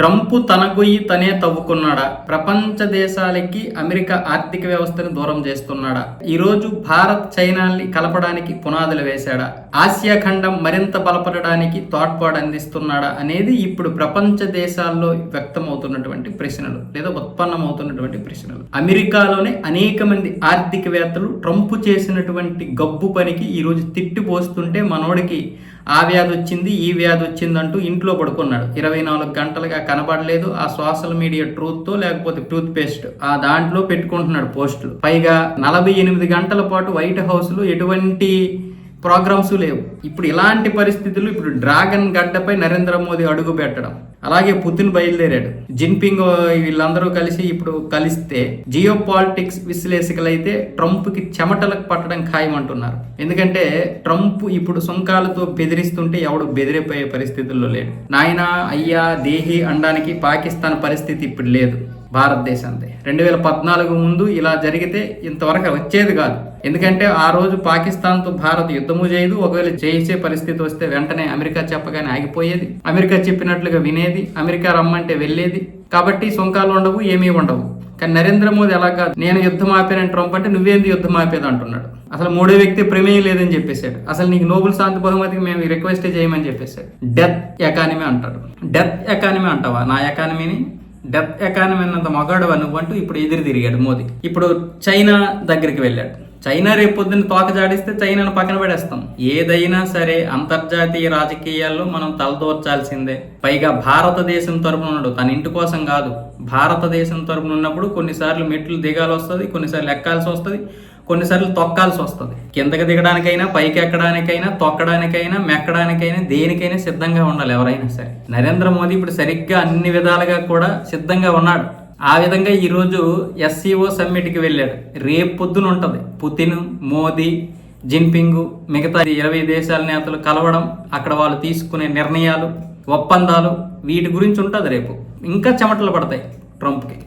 Trump తన గొయ్యి తనే తవ్వుకున్నాడా? ప్రపంచ దేశాలకి అమెరికా ఆర్థిక వ్యవస్థను దూరం చేస్తున్నాడా? ఈరోజు భారత్ చైనాల్ని కలపడానికి పునాదులు వేశాడా? ఆసియా ఖండం మరింత బలపడడానికి తోడ్పాటు అందిస్తున్నాడా అనేది ఇప్పుడు ప్రపంచ దేశాల్లో వ్యక్తమవుతున్నటువంటి ప్రశ్నలు లేదా ఉత్పన్నమవుతున్నటువంటి ప్రశ్నలు. అమెరికాలోనే అనేక మంది ఆర్థికవేత్తలు ట్రంప్ చేసినటువంటి గబ్బు పనికి ఈ రోజు తిట్టి పోస్తుంటే మనోడికి ఆ వ్యాధి వచ్చింది ఈ వ్యాధి వచ్చింది అంటూ ఇంట్లో పడుకున్నాడు. ఇరవై నాలుగు గంటలుగా కనబడలేదు. ఆ సోషల్ మీడియా ట్రూత్తో లేకపోతే టూత్ పేస్ట్ ఆ దాంట్లో పెట్టుకుంటున్నాడు పోస్టులు. పైగా నలభై ఎనిమిది గంటల పాటు వైట్ హౌస్లో ఎటువంటి ప్రోగ్రామ్స్ లేవు. ఇప్పుడు ఇలాంటి పరిస్థితులు ఇప్పుడు డ్రాగన్ గడ్డపై నరేంద్ర మోదీ అడుగు పెట్టడం అలాగే పుతిన్ బయలుదేరాడు. జిన్పింగ్ వీళ్ళందరూ కలిసి ఇప్పుడు కలిస్తే జియో పాలిటిక్స్ విశ్లేషకులైతే ట్రంప్కి చెమటలకు పట్టడం ఖాయమంటున్నారు. ఎందుకంటే ట్రంప్ ఇప్పుడు సుంకాలతో బెదిరిస్తుంటే ఎవడు బెదిరిపోయే పరిస్థితుల్లో లేడు. నాయనా అయ్యా దేహి అనడానికి పాకిస్తాన్ పరిస్థితి ఇప్పుడు లేదు. భారతదేశంది. రెండు వేల పద్నాలుగు ముందు ఇలా జరిగితే ఇంతవరకు వచ్చేది కాదు. ఎందుకంటే ఆ రోజు పాకిస్తాన్తో భారత్ యుద్ధము చేయదు. ఒకవేళ చేసే పరిస్థితి వస్తే వెంటనే అమెరికా చెప్పగానే ఆగిపోయేది. అమెరికా చెప్పినట్లుగా వినేది అమెరికా రమ్మంటే వెళ్ళేది. కాబట్టి సుంకాలు ఉండవు ఏమీ ఉండవు. కానీ నరేంద్ర మోదీ అలా కాదు. నేను యుద్ధం ఆపానని ట్రంప్ అంటే నువ్వేంది యుద్ధం ఆపేది అంటున్నాడు. అసలు మూడో వ్యక్తి ప్రమేయం లేదని చెప్పేశాడు. అసలు నీకు నోబెల్ శాంతి బహుమతికి మేము రిక్వెస్ట్ చేయమని చెప్పేశాడు. డెత్ ఎకానమీ అంటాడు. డెత్ ఎకానమీ అంటావా? నా ఎకానమీని డెత్ ఎకానమీ అన్నంత మగాడు అనుకుంటూ ఇప్పుడు ఎదురు తిరిగాడు మోదీ. ఇప్పుడు చైనా దగ్గరికి వెళ్ళాడు. చైనా రేపు పొద్దున్న తోక జాడిస్తే చైనాను పక్కన పడేస్తాం. ఏదైనా సరే అంతర్జాతీయ రాజకీయాల్లో మనం తలదోర్చాల్సిందే. పైగా భారతదేశం తరపున ఉన్నాడు తన ఇంటి కోసం కాదు. భారతదేశం తరపున ఉన్నప్పుడు కొన్నిసార్లు మెట్లు దిగాల్సి వస్తుంది కొన్నిసార్లు ఎక్కాల్సి వస్తుంది కొన్నిసార్లు తొక్కాల్సి వస్తుంది కిందకి దిగడానికైనా పైకి ఎక్కడానికైనా తొక్కడానికైనా మెక్కడానికైనా దేనికైనా సిద్ధంగా ఉండాలి ఎవరైనా సరే. నరేంద్ర మోదీ ఇప్పుడు సరిగ్గా అన్ని విధాలుగా కూడా సిద్ధంగా ఉన్నాడు. ఆ విధంగా ఈరోజు ఎస్సీఓ సమ్మిట్కి వెళ్ళాడు. రేపు పొద్దున ఉంటుంది. పుతిన్ మోదీ జిన్పింగ్ మిగతా ఇరవై దేశాల నేతలు కలవడం అక్కడ వాళ్ళు తీసుకునే నిర్ణయాలు ఒప్పందాలు వీటి గురించి ఉంటుంది రేపు. ఇంకా చెమటలు పడతాయి ట్రంప్కి.